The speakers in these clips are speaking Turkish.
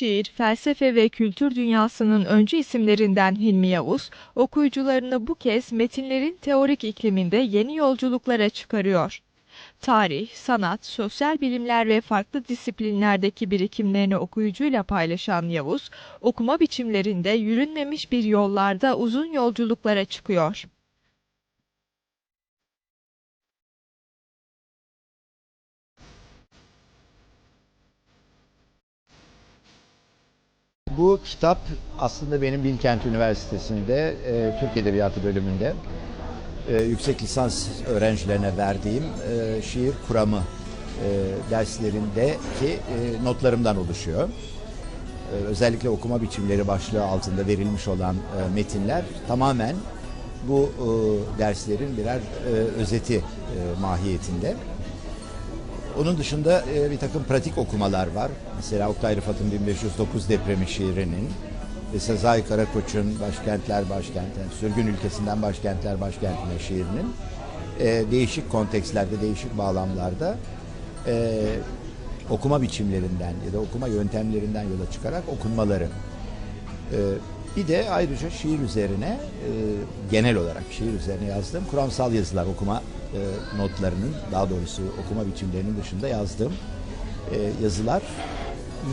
Şiir, felsefe ve kültür dünyasının öncü isimlerinden Hilmi Yavuz, okuyucularını bu kez metinlerin teorik ikliminde yeni yolculuklara çıkarıyor. Tarih, sanat, sosyal bilimler ve farklı disiplinlerdeki birikimlerini okuyucuyla paylaşan Yavuz, okuma biçimlerinde yürünmemiş bir yollarda uzun yolculuklara çıkıyor. Bu kitap aslında benim Bilkent Üniversitesi'nde e, Türk Edebiyatı bölümünde e, yüksek lisans öğrencilerine verdiğim e, şiir kuramı e, derslerindeki e, notlarımdan oluşuyor. E, özellikle okuma biçimleri başlığı altında verilmiş olan e, metinler tamamen bu e, derslerin birer e, özeti e, mahiyetinde. Onun dışında e, bir takım pratik okumalar var. Mesela Oktay Rıfat'ın 1509 depremi şiirinin ve Sezai Karakoç'un Başkentler Başkentler, Sürgün Ülkesinden Başkentler Başkentine şiirinin e, değişik kontekstlerde, değişik bağlamlarda e, okuma biçimlerinden ya da okuma yöntemlerinden yola çıkarak okunmaları. E, bir de ayrıca şiir üzerine e, genel olarak şiir üzerine yazdığım kuramsal yazılar okuma e, notlarının daha doğrusu okuma biçimlerinin dışında yazdığım e, yazılar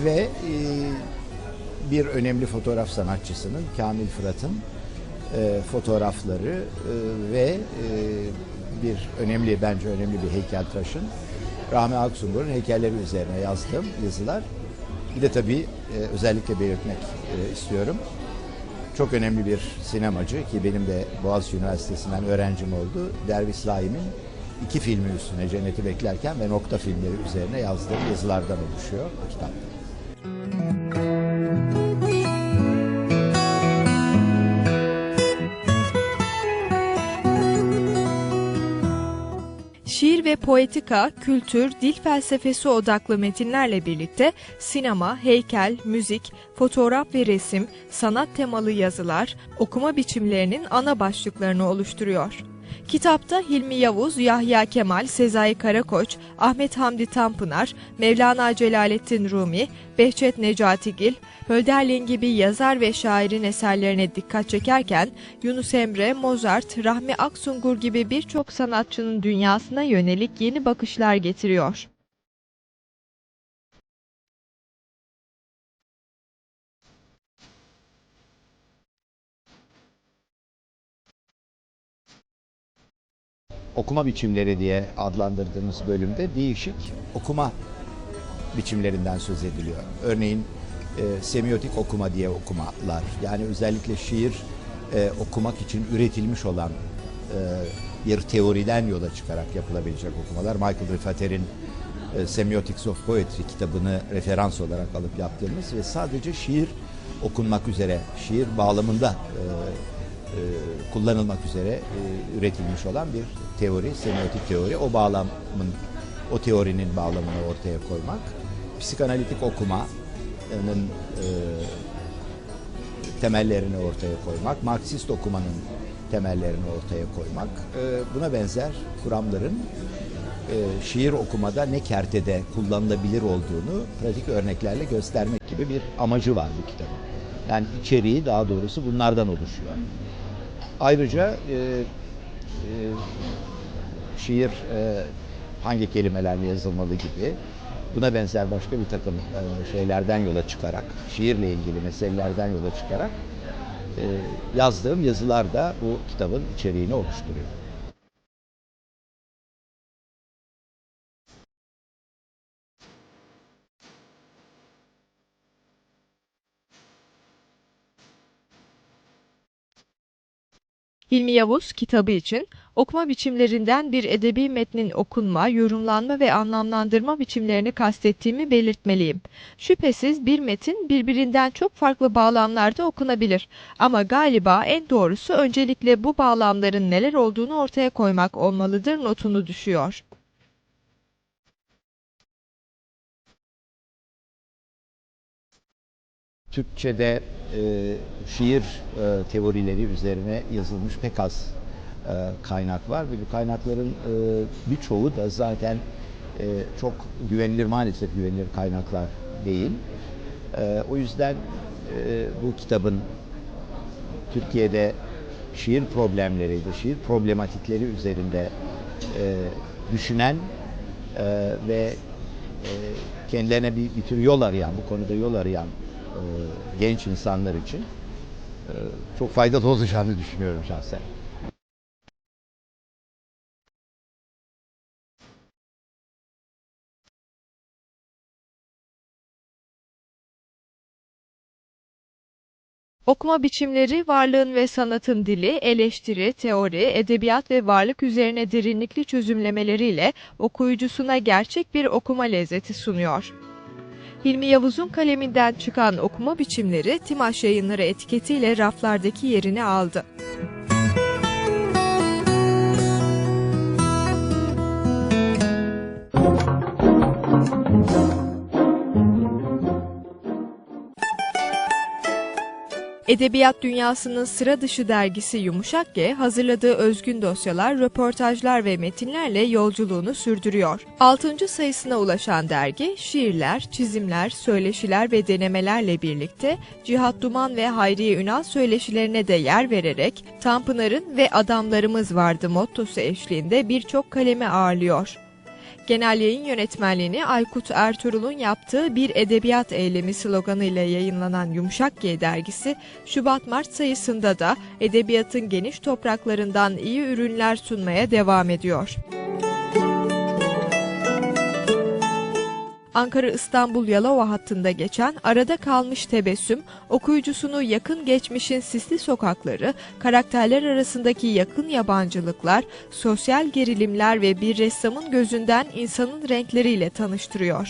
ve e, bir önemli fotoğraf sanatçısının Kamil Fırat'ın e, fotoğrafları e, ve e, bir önemli bence önemli bir heykeltıraşın Rahmi Aksungur'un heykelleri üzerine yazdığım yazılar. Bir de tabii e, özellikle belirtmek e, istiyorum. Çok önemli bir sinemacı ki benim de Boğaziçi Üniversitesi'nden öğrencim oldu. Derviş Laim'in iki filmi üstüne Cenneti Beklerken ve Nokta filmleri üzerine yazdığım yazılardan oluşuyor kitap. Ve poetika, kültür, dil felsefesi odaklı metinlerle birlikte sinema, heykel, müzik, fotoğraf ve resim, sanat temalı yazılar, okuma biçimlerinin ana başlıklarını oluşturuyor. Kitapta Hilmi Yavuz, Yahya Kemal, Sezai Karakoç, Ahmet Hamdi Tanpınar, Mevlana Celaleddin Rumi, Behçet Necatigil, Hölderlin gibi yazar ve şairin eserlerine dikkat çekerken Yunus Emre, Mozart, Rahmi Aksungur gibi birçok sanatçının dünyasına yönelik yeni bakışlar getiriyor. Okuma biçimleri diye adlandırdığımız bölümde değişik okuma biçimlerinden söz ediliyor. Örneğin e, semiotik okuma diye okumalar. Yani özellikle şiir e, okumak için üretilmiş olan e, bir teoriden yola çıkarak yapılabilecek okumalar. Michael Riffater'in e, Semiotics of Poetry kitabını referans olarak alıp yaptığımız ve sadece şiir okunmak üzere, şiir bağlamında e, kullanılmak üzere e, üretilmiş olan bir teori, semiotik teori. O bağlamın, o teorinin bağlamını ortaya koymak. Psikanalitik okumanın e, temellerini ortaya koymak. Marksist okumanın temellerini ortaya koymak. E, buna benzer kuramların e, şiir okumada ne kertede kullanılabilir olduğunu pratik örneklerle göstermek gibi bir amacı var bu kitabın. Yani içeriği daha doğrusu bunlardan oluşuyor. Ayrıca e, e, şiir e, hangi kelimelerle yazılmalı gibi buna benzer başka bir takım e, şeylerden yola çıkarak, şiirle ilgili meselelerden yola çıkarak e, yazdığım yazılar da bu kitabın içeriğini oluşturuyor. Hilmi Yavuz kitabı için okuma biçimlerinden bir edebi metnin okunma, yorumlanma ve anlamlandırma biçimlerini kastettiğimi belirtmeliyim. Şüphesiz bir metin birbirinden çok farklı bağlamlarda okunabilir ama galiba en doğrusu öncelikle bu bağlamların neler olduğunu ortaya koymak olmalıdır notunu düşüyor. Türkçe'de e, şiir e, teorileri üzerine yazılmış pek az e, kaynak var ve bu kaynakların e, birçoğu da zaten e, çok güvenilir maalesef güvenilir kaynaklar değil. E, o yüzden e, bu kitabın Türkiye'de şiir problemleri, şiir problematikleri üzerinde e, düşünen e, ve e, kendilerine bir, bir tür yol arayan, bu konuda yol arayan genç insanlar için e, çok faydalı olacağını düşünüyorum şahsen. Okuma biçimleri varlığın ve sanatın dili, eleştiri, teori, edebiyat ve varlık üzerine derinlikli çözümlemeleriyle okuyucusuna gerçek bir okuma lezzeti sunuyor. Hilmi Yavuz'un kaleminden çıkan okuma biçimleri Timaş Yayınları etiketiyle raflardaki yerini aldı. Edebiyat dünyasının sıra dışı dergisi Yumuşak G hazırladığı özgün dosyalar, röportajlar ve metinlerle yolculuğunu sürdürüyor. 6. sayısına ulaşan dergi, şiirler, çizimler, söyleşiler ve denemelerle birlikte Cihat Duman ve Hayriye Ünal söyleşilerine de yer vererek Tanpınar'ın ve adamlarımız vardı mottosu eşliğinde birçok kaleme ağırlıyor. Genel yayın yönetmenliğini Aykut Ertuğrul'un yaptığı bir edebiyat eylemi sloganıyla yayınlanan Yumuşak G dergisi, Şubat-Mart sayısında da edebiyatın geniş topraklarından iyi ürünler sunmaya devam ediyor. Ankara-İstanbul Yalova hattında geçen Arada Kalmış Tebessüm, okuyucusunu yakın geçmişin sisli sokakları, karakterler arasındaki yakın yabancılıklar, sosyal gerilimler ve bir ressamın gözünden insanın renkleriyle tanıştırıyor.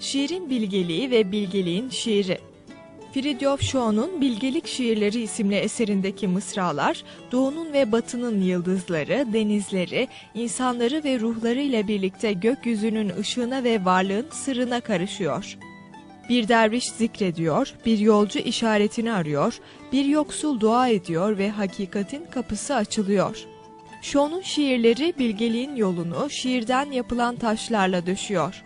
Şiirin bilgeliği ve bilgeliğin şiiri Fridtjof Schau'nun Bilgelik Şiirleri isimli eserindeki mısralar, doğunun ve batının yıldızları, denizleri, insanları ve ruhları ile birlikte gökyüzünün ışığına ve varlığın sırrına karışıyor. Bir derviş zikrediyor, bir yolcu işaretini arıyor, bir yoksul dua ediyor ve hakikatin kapısı açılıyor. Schau'nun şiirleri bilgeliğin yolunu şiirden yapılan taşlarla döşüyor.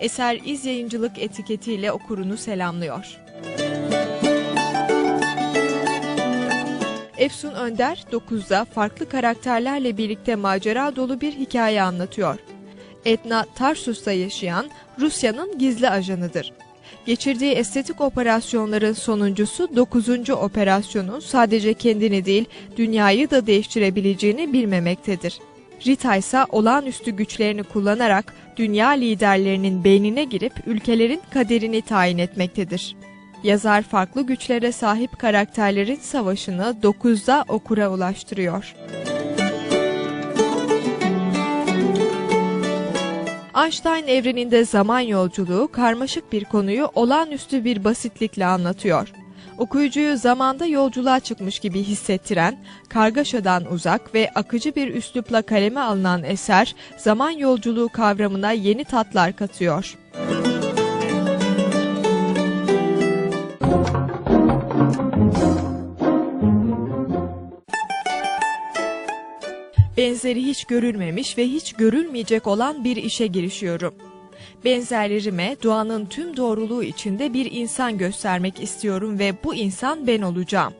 Eser İz Yayıncılık etiketiyle okurunu selamlıyor. Efsun Önder 9'da farklı karakterlerle birlikte macera dolu bir hikaye anlatıyor. Etna Tarsus'ta yaşayan Rusya'nın gizli ajanıdır. Geçirdiği estetik operasyonların sonuncusu 9. operasyonun sadece kendini değil dünyayı da değiştirebileceğini bilmemektedir. Rita ise olağanüstü güçlerini kullanarak dünya liderlerinin beynine girip ülkelerin kaderini tayin etmektedir. Yazar farklı güçlere sahip karakterlerin savaşını 9'da okura ulaştırıyor. Einstein evreninde zaman yolculuğu karmaşık bir konuyu olağanüstü bir basitlikle anlatıyor. Okuyucuyu zamanda yolculuğa çıkmış gibi hissettiren, kargaşadan uzak ve akıcı bir üslupla kaleme alınan eser, zaman yolculuğu kavramına yeni tatlar katıyor. Benzeri hiç görülmemiş ve hiç görülmeyecek olan bir işe girişiyorum. Benzerlerime doğanın tüm doğruluğu içinde bir insan göstermek istiyorum ve bu insan ben olacağım.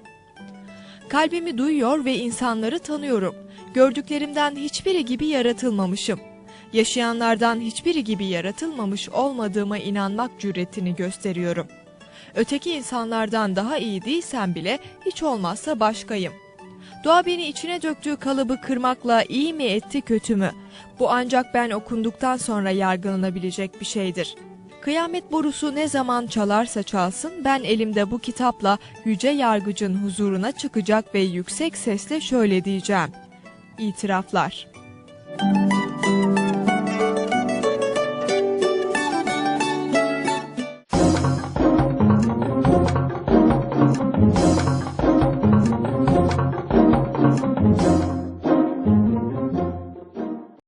Kalbimi duyuyor ve insanları tanıyorum. Gördüklerimden hiçbiri gibi yaratılmamışım. Yaşayanlardan hiçbiri gibi yaratılmamış olmadığıma inanmak cüretini gösteriyorum. Öteki insanlardan daha iyi değilsem bile hiç olmazsa başkayım. Doğa beni içine döktüğü kalıbı kırmakla iyi mi etti kötü mü? Bu ancak ben okunduktan sonra yargılanabilecek bir şeydir. Kıyamet borusu ne zaman çalarsa çalsın ben elimde bu kitapla yüce yargıcın huzuruna çıkacak ve yüksek sesle şöyle diyeceğim. İtiraflar.